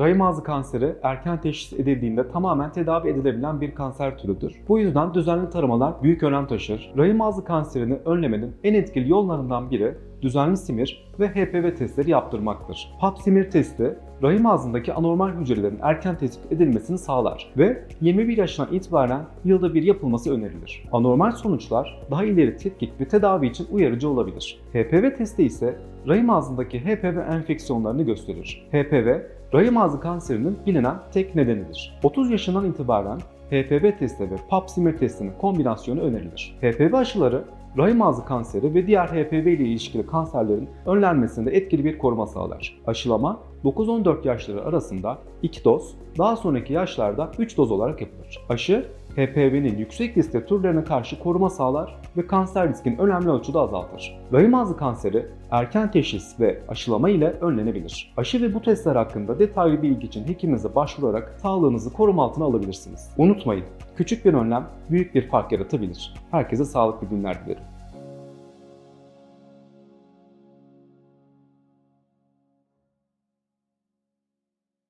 Rahim ağzı kanseri erken teşhis edildiğinde tamamen tedavi edilebilen bir kanser türüdür. Bu yüzden düzenli taramalar büyük önem taşır. Rahim ağzı kanserini önlemenin en etkili yollarından biri düzenli simir ve HPV testleri yaptırmaktır. Pap simir testi rahim ağzındaki anormal hücrelerin erken tespit edilmesini sağlar ve 21 yaşından itibaren yılda bir yapılması önerilir. Anormal sonuçlar daha ileri tetkik ve tedavi için uyarıcı olabilir. HPV testi ise rahim ağzındaki HPV enfeksiyonlarını gösterir. HPV, rahim ağzı kanserinin bilinen tek nedenidir. 30 yaşından itibaren HPV testi ve pap smear testinin kombinasyonu önerilir. HPV aşıları rahim ağzı kanseri ve diğer HPV ile ilişkili kanserlerin önlenmesinde etkili bir koruma sağlar. Aşılama 9-14 yaşları arasında 2 doz, daha sonraki yaşlarda 3 doz olarak yapılır. Aşı HPV'nin yüksek riskli türlerine karşı koruma sağlar ve kanser riskini önemli ölçüde azaltır. Rahim ağzı kanseri erken teşhis ve aşılama ile önlenebilir. Aşı ve bu testler hakkında detaylı bilgi için hekiminize başvurarak sağlığınızı koruma altına alabilirsiniz. Unutmayın, küçük bir önlem büyük bir fark yaratabilir. Herkese sağlıklı günler dilerim.